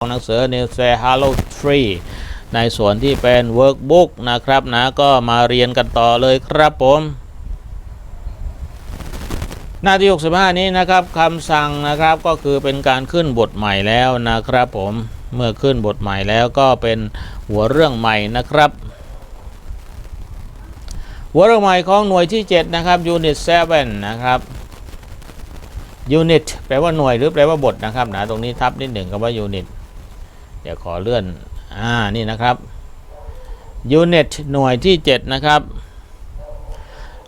หนังสือ New Say Hello Tree ในส่วนที่เป็น Workbook นะครับนะก็มาเรียนกันต่อเลยครับผม หน้าที่ 65 นี้นะครับคำสั่งนะครับก็คือเป็นการขึ้นบทใหม่แล้วนะครับผมเมื่อขึ้นบทใหม่แล้วก็เป็นหัวเรื่องใหม่นะครับ หัวเรื่องใหม่ของหน่วยที่ 7 นะครับ Unit 7 นะครับ Unit แปลว่าหน่วยหรือแปลว่าบทนะครับนะตรงนี้ทับนิดหนึ่งคำว่า Unit เดี๋ยวขอเลื่อน อ่า นี่นะครับ Unit หน่วยที่ 7 นะครับ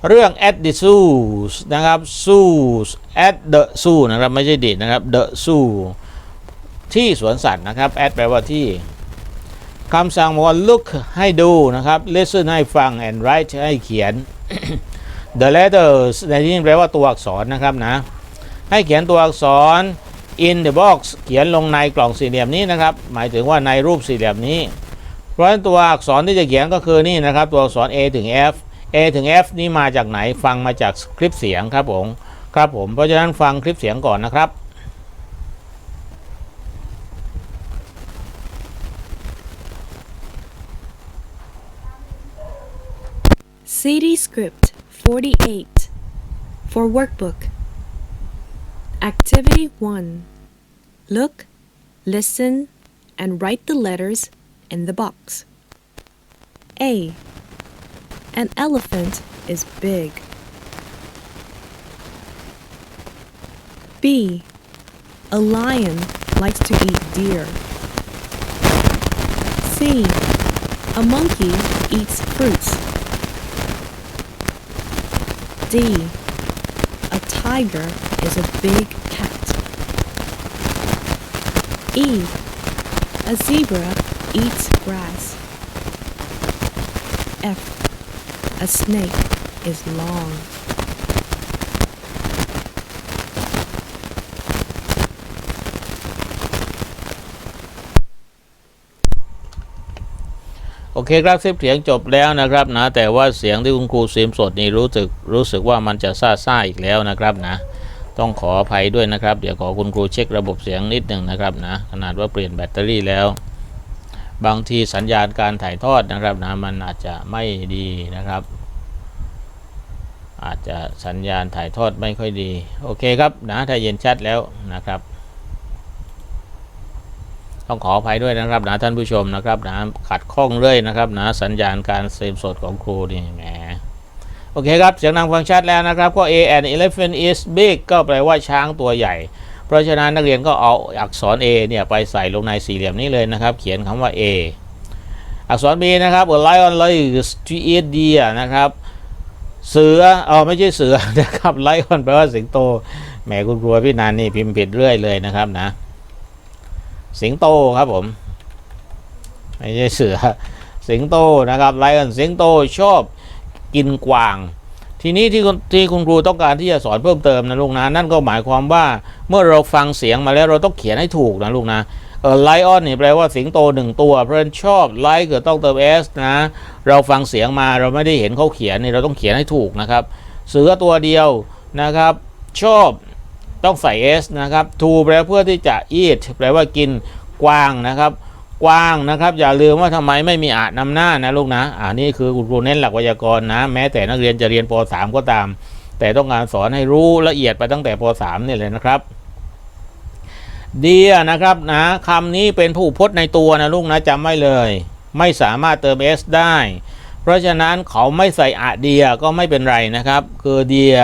เรื่อง at the zoos นะครับ zoos at the zoo นะครับ ไม่ใช่ดินะครับ the zoo ที่สวนสัตว์นะครับ at แปลว่าที่คำสั่งบอกว่า look ให้ดูนะครับ listen ให้ฟัง and write ให้เขียน the letters ในที่นี้แปลว่าตัวอักษรนะครับนะ ให้เขียนตัวอักษร in the box เขียนลงในกล่องสี่เหลี่ยมนี้นะครับ หมายถึงว่าในรูปสี่เหลี่ยมนี้ เพราะฉะนั้นตัวอักษรที่จะเขียนก็คือนี่นะครับ ตัวอักษร A ถึง F A ถึง F นี่มาจากไหนฟังมาจากคลิปเสียงครับผมครับผม เพราะฉะนั้นฟังคลิปเสียงก่อนนะครับ CD script 48 for workbook. Activity 1. Look, listen, and write the letters in the box. A. An elephant is big. B. A lion likes to eat deer. C. A monkey eats fruits. D. A tiger is a big cat. E. A zebra eats grass. F. A snake is long. โอเคครับคลิปเสียงจบแล้วนะครับนะ แต่ว่าเสียงที่คุณครูเสียมสดนี่รู้สึกรู้สึกว่ามันจะซ่าซ่าอีกแล้วนะครับนะ ต้องขออภัยด้วยนะครับ เดี๋ยวขอคุณครูเช็คระบบเสียงนิดหนึ่งนะครับนะขนาดว่าเปลี่ยนแบตเตอรี่แล้ว บางทีสัญญาณการถ่ายทอดนะครับนะมันอาจจะไม่ดีนะครับ อาจจะสัญญาณถ่ายทอดไม่ค่อยดี โอเคครับนะถ้าเย็นชัดแล้วนะครับ ต้องขออภัยด้วยนะครับนะท่านผู้ชมนะครับนะขัดข้องเรื่อยนะครับนะสัญญาณการเซมสดของครูนี่แหม โอเคครับ เสียงดังฟังชัดแล้วนะครับก็ A and elephant is big ก็แปลว่าช้างตัวใหญ่ เพราะฉะนั้นนักเรียนก็เอาอักษร A เนี่ยไปใส่ลงในสี่เหลี่ยมนี้เลยนะครับ เขียนคำว่า A อักษร B นะครับ a lion likes to eat deer นะครับ เสือเออไม่ใช่เสือนะครับ lion แปลว่าสิงโต แหมคุณครูพี่นันนี่พิมพ์ผิดเรื่อยเลยนะครับนะ สิงโตครับผม ไม่ใช่เสือ สิงโตนะครับไลออนสิงโตชอบ กินกวาง ทีนี้ที่คุณที่คุณครูต้องการที่จะสอนเพิ่มเติมนะลูกนะนั่นก็หมายความว่าเมื่อเราฟังเสียงมาแล้วเราต้องเขียนให้ถูกนะลูกนะเออไลออนนี่แปลว่าสิงโตหนึ่งตัวเพราะฉะนั้นชอบไลเกิดต้องเติม s นะ เราฟังเสียงมาเราไม่ได้เห็นเขาเขียนนี่เราต้องเขียนให้ถูกนะครับเสือตัวเดียวนะครับ ชอบต้องใส่ s นะครับ to แปลเพื่อที่จะ eat แปลว่ากินกวางนะครับ กว้างนะครับ อย่าลืมว่าทำไมไม่มีอาจนำหน้านะลูกนะอ่านี่คือคุณครูเน้นหลักไวยากรณ์นะ แม้แต่นักเรียนจะเรียนป .3 ก็ตาม แต่ต้องการสอนให้รู้ละเอียดไปตั้งแต่ป .3 นี่เลยนะครับ dear นะครับนะคำนี้เป็นผู้พจน์ในตัวนะลูกนะจำไว้เลย ไม่สามารถเติม s ได้ เพราะฉะนั้นเขาไม่ใส่อะเดียก็ไม่เป็นไรนะครับ คือเดีย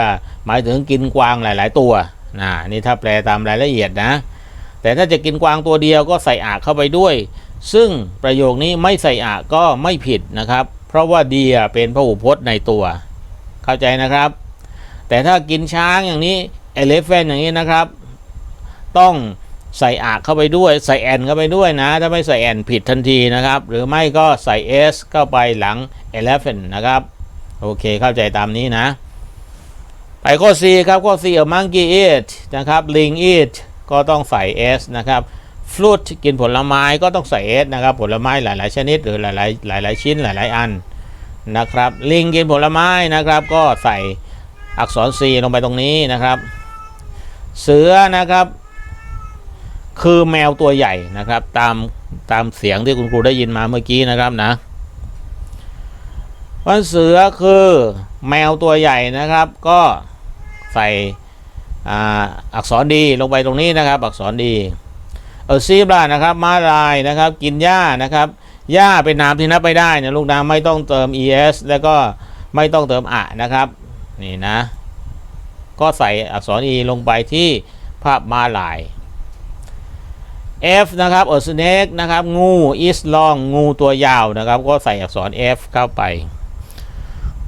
หมายถึงกินกวางหลาย ๆ ตัวนะนี่ถ้าแปลตามรายละเอียดนะ แต่ถ้าจะกินกวางตัวเดียวก็ใส่อะเข้าไปด้วย ซึ่งประโยคนี้ไม่ใส่อะก็ไม่ผิดนะครับ เพราะว่าเดียเป็นพหูพจน์ในตัว เข้าใจนะครับ แต่ถ้ากินช้างอย่างนี้เอเลฟเฟนอย่างนี้นะครับ ต้องใส่อะเข้าไปด้วยใส่แอนเข้าไปด้วยนะ ถ้าไม่ใส่แอนผิดทันทีนะครับ หรือไม่ก็ใส่ s เข้าไปหลัง elephant นะครับ โอเคเข้าใจตามนี้นะ ไปข้อ C ครับข้อ C เอา monkey eat นะครับ lion eat ก็ต้องใส่ s นะครับ fruit กินผลไม้ก็ต้องใส่ s นะครับ ผลไม้หลาย ๆ ชนิด หรือหลาย ๆ หลาย ๆ ชิ้นหลาย ๆ อันนะครับ ลิงกินผลไม้นะครับ ก็ใส่อักษร C ลงไปตรงนี้นะครับ เสือนะครับ คือแมวตัวใหญ่นะครับ ตามตามเสียงที่คุณครูได้ยินมาเมื่อกี้นะครับนะวันเสือคือแมวตัวใหญ่นะครับ ก็ใส่อ่าอักษรดีลงไปตรงนี้นะครับ อักษรดี เออซีบรานะครับม้าลายนะครับกินหญ้านะครับหญ้าเป็นนามที่นับไม่ได้นะลูกนะไม่ต้องเติม es แล้วก็ไม่ต้องเติมอะนะครับนี่นะ ก็ใส่อักษร e ลงไปที่ภาพม้าลาย F นะครับ a snake นะครับ งู is long งูตัวยาวนะครับ ก็ใส่อักษร F เข้าไป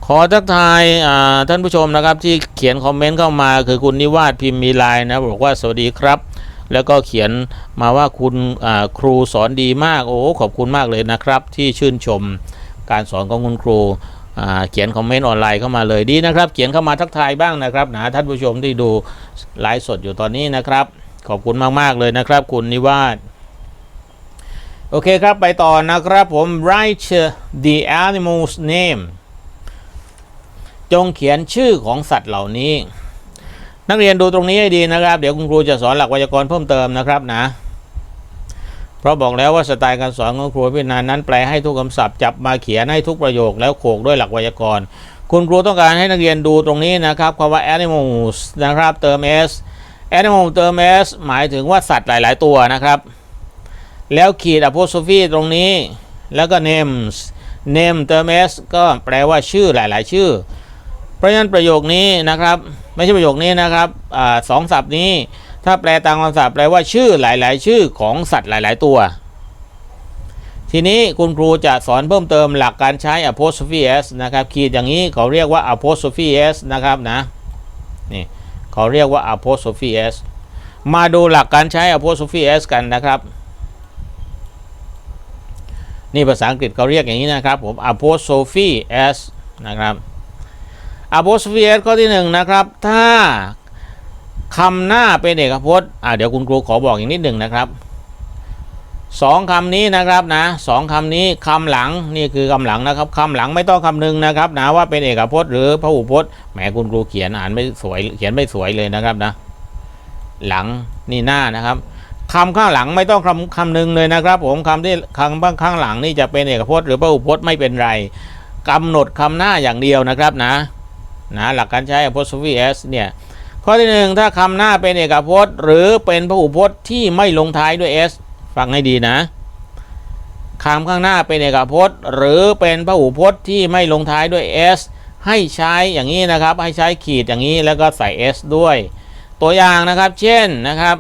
ขอทักทายท่านผู้ชมนะครับที่เขียนคอมเมนต์เข้ามาคือคุณนิวาสพิมพ์มีไลน์นะ บอกว่าสวัสดีครับ แล้วก็เขียนมาว่าคุณครูสอนดีมากโอ้ขอบคุณมากเลยนะครับ ที่ชื่นชมการสอนของคุณครูเขียนคอมเมนต์ออนไลน์เข้ามาเลยดีนะครับ เขียนเข้ามาทักทายบ้างนะครับนะท่านผู้ชมที่ดูไลฟ์สดอยู่ตอนนี้นะครับ ขอบคุณมากๆเลยนะครับ คุณนิวาสโอเคครับไปต่อนะครับผม write the animal's name จงเขียนชื่อของสัตว์เหล่านี้ นักเรียนดูตรงนี้ให้ดีนะครับ เดี๋ยวคุณครูจะสอนหลักไวยากรณ์เพิ่มเติมนะครับนะ เพราะบอกแล้วว่าสไตล์การสอนของครูพินานนั้นแปลให้ทุกคำศัพท์จับมาเขียนให้ทุกประโยคแล้วโขกด้วยหลักไวยากรณ์คุณครูต้องการให้นักเรียนดูตรงนี้นะครับคำว่า animals นะครับเติม s animal เติม s หมายถึงว่าสัตว์หลาย ๆ ตัวนะครับ แล้วขีด apostrophe ตรงนี้ แล้วก็ names name เติม s ก็แปลว่าชื่อหลาย ๆ ชื่อ เพราะฉะนั้นประโยคนี้นะครับ ไม่ใช่ประโยคนี้นะครับอสองศัพท์นี้ ถ้าแปลตามคำศัพท์แปลว่าชื่อหลาย ๆ ชื่อของสัตว์หลาย ๆ ตัว ทีนี้คุณครูจะสอนเพิ่มเติมหลักการใช้ apostrophe s นะครับขีดอย่างนี้เขาเรียกว่า apostrophe s นะครับนะนี่เขาเรียกว่า apostrophe s มาดูหลักการใช้ apostrophe s กันนะครับนี่ภาษาอังกฤษเขาเรียกอย่างนี้นะครับผม apostrophe s นะครับ apostrophe s ข้อที่หนึ่งนะครับ ถ้าคำหน้าเป็นเอกพจน์อ่าเดี๋ยวคุณครูขอบอกอีกนิดหนึ่งนะครับสองคำนี้นะครับนะสองคำนี้คำหลังนี่คือคำหลังนะครับคำหลังไม่ต้องคำหนึงนะครับนะว่าเป็นเอกพจน์หรือพหูพจน์แหมคุณครูเขียนอ่านไม่สวยเขียนไม่สวยเลยนะครับนะ หลังนี่หน้านะครับคำข้างหลังไม่ต้องคำคำหนึ่งเลยนะครับ ผมคำที่คำข้างหลังนี่จะเป็นเอกพจน์หรือพหูพจน์ไม่เป็นไรกำหนดคำหน้าอย่างเดียวนะครับนะ นะหลักการใช้ apostrophe s เนี่ยข้อที่หนึ่งถ้าคำหน้าเป็นเอกพจน์ หรือเป็นพหูพจน์ที่ไม่ลงท้ายด้วย s ฟังให้ดีนะคำข้างหน้าเป็นเอกพจน์ หรือเป็นพหูพจน์ที่ไม่ลงท้ายด้วย s ให้ใช้อย่างนี้นะครับ ให้ใช้ขีดอย่างนี้แล้วก็ใส่ s ด้วย ตัวอย่างนะครับ เช่นนะครับ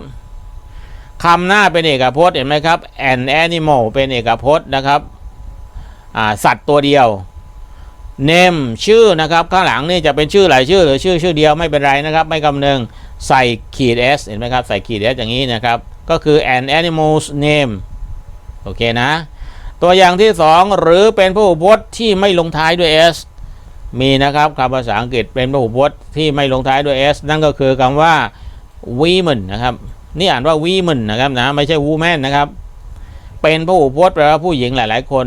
คำหน้าเป็นเอกพจน์เห็นไหมครับ an animal เป็นเอกพจน์นะครับสัตว์ตัวเดียว name ชื่อนะครับ ข้างหลังนี่จะเป็นชื่อหลายชื่อ หรือชื่อชื่อเดียวไม่เป็นไรนะครับ ไม่กำนึงใส่ขีด s เห็นไหมครับ ใส่ขีด s อย่างนี้นะครับ ก็คือ an animal's name โอเคนะ ตัวอย่างที่สองหรือเป็นพหูพจน์ที่ไม่ลงท้ายด้วย s มีนะครับคำภาษาอังกฤษเป็นพหูพจน์ที่ไม่ลงท้ายด้วย s นั่นก็คือคำว่า women นะครับ นี่อ่านว่า women นะครับนะไม่ใช่ woman นะครับ เป็นพหูพจน์แปลว่าผู้หญิงหลาย ๆ คน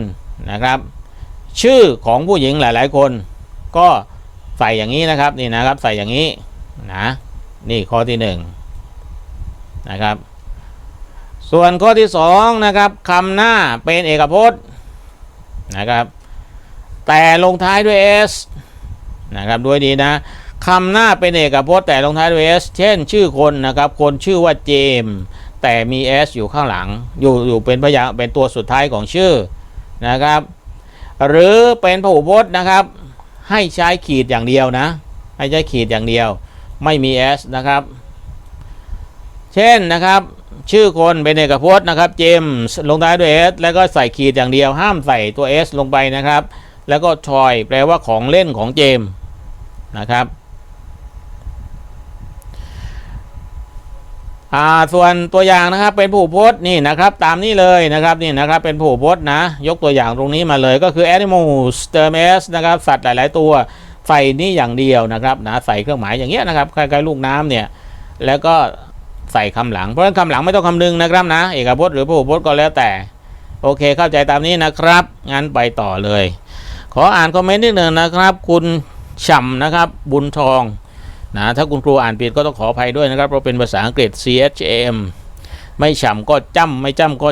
นะครับ ชื่อของผู้หญิงหลาย ๆ คน ก็ใส่อย่างนี้นะครับนี่นะครับ ใส่อย่างนี้นะนี่ข้อที่หนึ่งนะครับ ส่วนข้อที่สองนะครับคำหน้าเป็นเอกพจน์นะครับ แต่ลงท้ายด้วย s นะครับด้วยดีนะคำหน้าเป็นเอกพจน์แต่ลงท้ายด้วย s เช่น ชื่อคนนะครับ คนชื่อว่าเจม แต่มี s อยู่ข้างหลัง อยู่อยู่เป็นพยางเป็นตัวสุดท้ายของชื่อนะครับ หรือเป็นพหูพจน์นะครับ ให้ใช้ขีดอย่างเดียวนะ ให้ใช้ขีดอย่างเดียว ไม่มี s นะครับ เช่นนะครับ ชื่อคนเป็นเอกพจน์นะครับเจมส์ลงท้ายด้วย s แล้วก็ใส่ขีดอย่างเดียว ห้ามใส่ตัว s ลงไปนะครับ แล้วก็ทอยแปลว่าของเล่นของเจมส์นะครับ อ่าส่วนตัวอย่างนะครับเป็นผู้พจน์นี่นะครับตามนี้เลยนะครับนี่นะครับเป็นผู้พจน์นะ ยกตัวอย่างตรงนี้มาเลยก็คือ animals term s นะครับสัตว์หลาย ๆ ตัวใส่นี่อย่างเดียวนะครับนะใส่เครื่องหมายอย่างเงี้ยนะครับคล้าย ๆ ลูกน้ำเนี่ยแล้วก็ใส่คำหลังเพราะฉะนั้นคำหลังไม่ต้องคำนึงนะครับนะ เอกพจน์หรือผู้พจน์ก็แล้วแต่ โอเคเข้าใจตามนี้นะครับงั้นไปต่อเลย ขออ่านคอมเมนต์นิดหนึ่งนะครับ คุณฉ่ำนะครับบุญทอง นะถ้าคุณครูอ่านผิดก็ต้องขออภัยด้วยนะครับเพราะเป็นภาษาอังกฤษ C H A M ไม่ฉ่ำก็จ้ำไม่จ้ำก็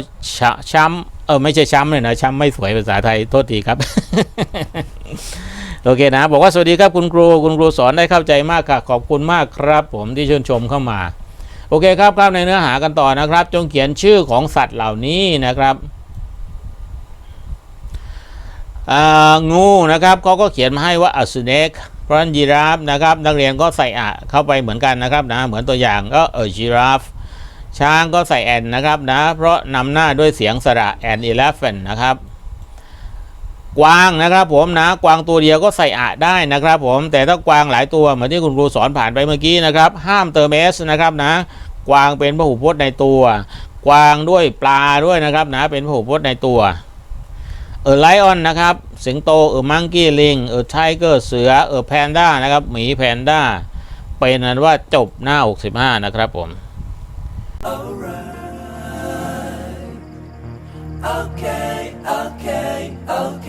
ช้ำเออไม่ใช่ช้ำเลยนะช้ำไม่สวยภาษาไทยโทษทีครับ โอเคนะ บอกว่าสวัสดีครับคุณครูคุณครูสอนได้เข้าใจมากค่ะ ขอบคุณมากครับ ผมที่ชื่นชมเข้ามา โอเคครับครับในเนื้อหากันต่อนะครับ จงเขียนชื่อของสัตว์เหล่านี้นะครับงูนะครับเขาก็เขียนมาให้ว่า a snake ราะฉะนั้นยีราฟนะครับนักเรียนก็ใส่อะเข้าไปเหมือนกันนะครับนะเหมือนตัวอย่างก็เออ giraffe ช้างก็ใส่แอนนะครับนะเพราะนำหน้าด้วยเสียงสระแอน elephant นะครับกวางนะครับผมนะกวางตัวเดียวก็ใส่อะได้นะครับผมแต่ถ้ากวางหลายตัวเหมือนที่คุณครูสอนผ่านไปเมื่อกี้นะครับ ห้ามเติม s นะครับนะ กวางเป็นพหูพจน์ในตัว กวางด้วยปลาด้วยนะครับนะเป็นพหูพจน์ในตัว เออไลออนนะครับ สิงโตเออมังกี้ลิงเออไทเกอร์เสือเออแพนด้านะครับหมีแพนด้าเป็นนั้นว่าจบหน้า 65 นะครับผม Okay, okay, okay.